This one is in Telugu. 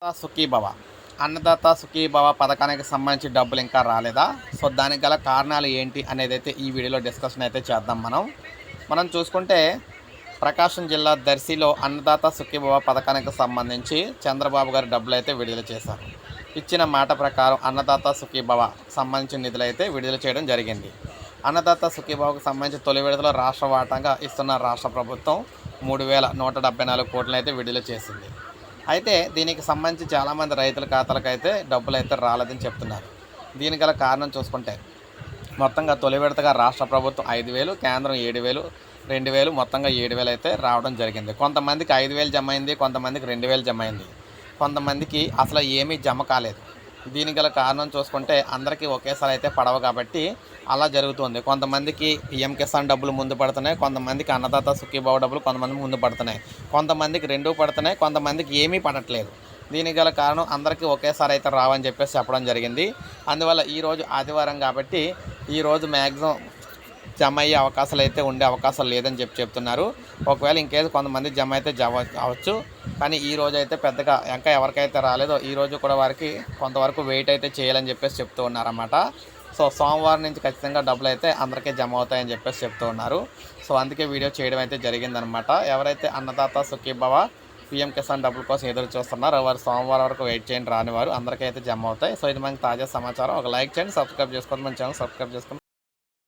అన్నదాత సుఖీభవ అన్నదాత సుఖీభవ పథకానికి సంబంధించి డబ్బులు ఇంకా రాలేదా? సో దానికి గల కారణాలు ఏంటి అనేది అయితే ఈ వీడియోలో డిస్కషన్ అయితే చేద్దాం మనం. మనం చూసుకుంటే ప్రకాశం జిల్లా దర్శిలో అన్నదాత సుఖీభవ పథకానికి సంబంధించి చంద్రబాబు గారు డబ్బులు అయితే విడుదల చేశారు. ఇచ్చిన మాట ప్రకారం అన్నదాత సుఖీభవ సంబంధించిన నిధులు అయితే విడుదల చేయడం జరిగింది. అన్నదాత సుఖీభావకు సంబంధించి తొలి విడుదల రాష్ట్ర వాటాగా ఇస్తున్న రాష్ట్ర ప్రభుత్వం మూడు వేల నూట డెబ్బై నాలుగు కోట్లను అయితే విడుదల చేసింది. అయితే దీనికి సంబంధించి చాలామంది రైతుల ఖాతాలకు అయితే డబ్బులు అయితే రాలేదని చెప్తున్నారు. దీనికి గల కారణం చూసుకుంటే మొత్తంగా తొలి విడతగా రాష్ట్ర ప్రభుత్వం ఐదు వేలు కేంద్రం ఏడు వేలు రెండు వేలు మొత్తంగా ఏడు వేలు అయితే రావడం జరిగింది. కొంతమందికి ఐదు వేలు జమ అయింది కొంతమందికి రెండు వేలు జమ అయింది. కొంతమందికి అసలు ఏమీ జమ కాలేదు. దీనికి గల కారణం చూసుకుంటే అందరికీ ఒకేసారి అయితే పడవు కాబట్టి అలా జరుగుతుంది. కొంతమందికి పిఎం కిసాన్ డబ్బులు ముందు పడుతున్నాయి కొంతమందికి అన్నదాత సుఖీభావ డబ్బులు కొంతమంది ముందు పడుతున్నాయి. కొంతమందికి రెండూ పడుతున్నాయి కొంతమందికి ఏమీ పడట్లేదు. దీనికి గల కారణం అందరికీ ఒకేసారి అయితే రావని చెప్పేసి చెప్పడం జరిగింది. అందువల్ల ఈరోజు ఆదివారం కాబట్టి ఈరోజు మ్యాక్సిమం జమ అయ్యే అవకాశాలు అయితే ఉండే అవకాశాలు లేదని చెప్పి చెప్తున్నారు. ఒకవేళ ఇంకేదో కొంతమంది జమ అయితే జమ అవచ్చు. కానీ ఈ రోజు అయితే పెద్దగా ఇంకా ఎవరికైతే రాలేదో ఈ రోజు కూడా వారికి కొంతవరకు వెయిట్ అయితే చేయాలని చెప్పేసి చెప్తూ ఉన్నారన్నమాట. సో సోమవారం నుంచి ఖచ్చితంగా డబ్బులు అయితే అందరికీ జమ అవుతాయని చెప్పేసి చెప్తూ ఉన్నారు. సో అందుకే వీడియో చేయడం అయితే జరిగిందనమాట ఎవరైతే అన్నదాత సుఖీభవ పిఎం కిసాన్ డబ్బుల కోసం ఎదురు చూస్తున్నారు వారు సోమవారం వరకు వెయిట్ చేయండి రాని వారు అందరికీ అయితే జమ అవుతాయి. సో ఇది మనకి తాజా సమాచారం. ఒక లైక్ చేయండి సబ్స్క్రైబ్ చేసుకోండి మన ఛానల్ సబ్స్క్రైబ్ చేసుకుని